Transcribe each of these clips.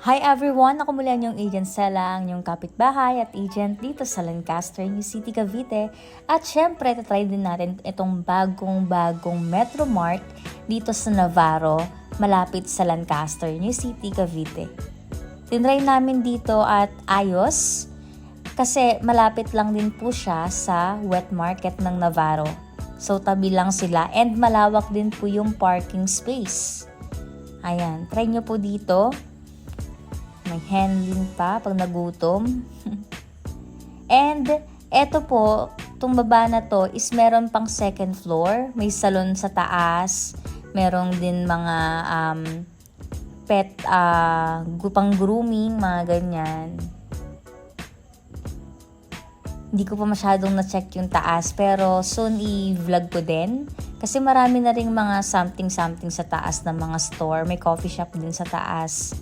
Hi everyone! Ako muli ang inyong agent Sela, ang inyong kapitbahay at agent dito sa Lancaster, New City, Cavite. At syempre, tatry din natin itong bagong-bagong Metro Mart dito sa Navarro, malapit sa Lancaster, New City, Cavite. Tinry namin dito at ayos kasi malapit lang din po siya sa wet market ng Navarro. So tabi lang sila and malawak din po yung parking space. Ayan, try nyo po dito. May handling pa pag nagutom. And eto po, itong baba na to is meron pang second floor. May salon sa taas. Merong din mga um, pet, uh, pang grooming, mga ganyan. Hindi ko pa masyadong na-check yung taas, pero soon i-vlog ko din. Kasi marami na ring mga something-something sa taas ng mga store. May coffee shop din sa taas.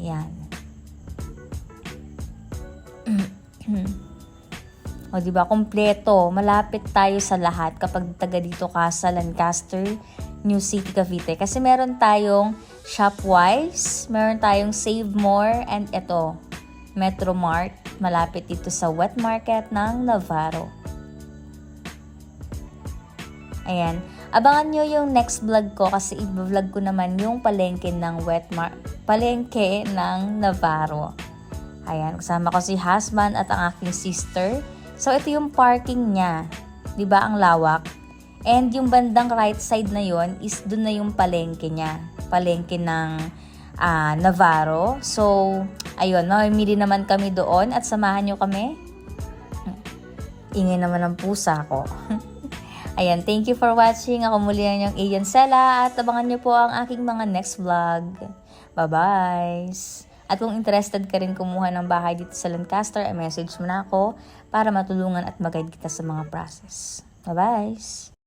Ayan. o, di ba? Kompleto. Malapit tayo sa lahat kapag taga dito ka sa Lancaster, New City, Cavite. Kasi meron tayong Shopwise, meron tayong Save More, and ito, Metro Mart. Malapit dito sa wet market ng Navarro. Ayan. Abangan nyo yung next vlog ko kasi i-vlog ko naman yung palengke ng wet mar palengke ng Navarro. Ayan, kasama ko si husband at ang aking sister. So, ito yung parking niya. ba ang lawak? And yung bandang right side na yon is doon na yung palengke niya. Palengke ng ah, Navarro. So, ayun, mamimili naman kami doon at samahan nyo kami. Ingay naman ng pusa ko. Ayan, thank you for watching. Ako muli ang inyong Ayan Sela at abangan nyo po ang aking mga next vlog. Bye-bye! At kung interested ka rin kumuha ng bahay dito sa Lancaster, i-message mo na ako para matulungan at mag-guide kita sa mga process. Bye-bye!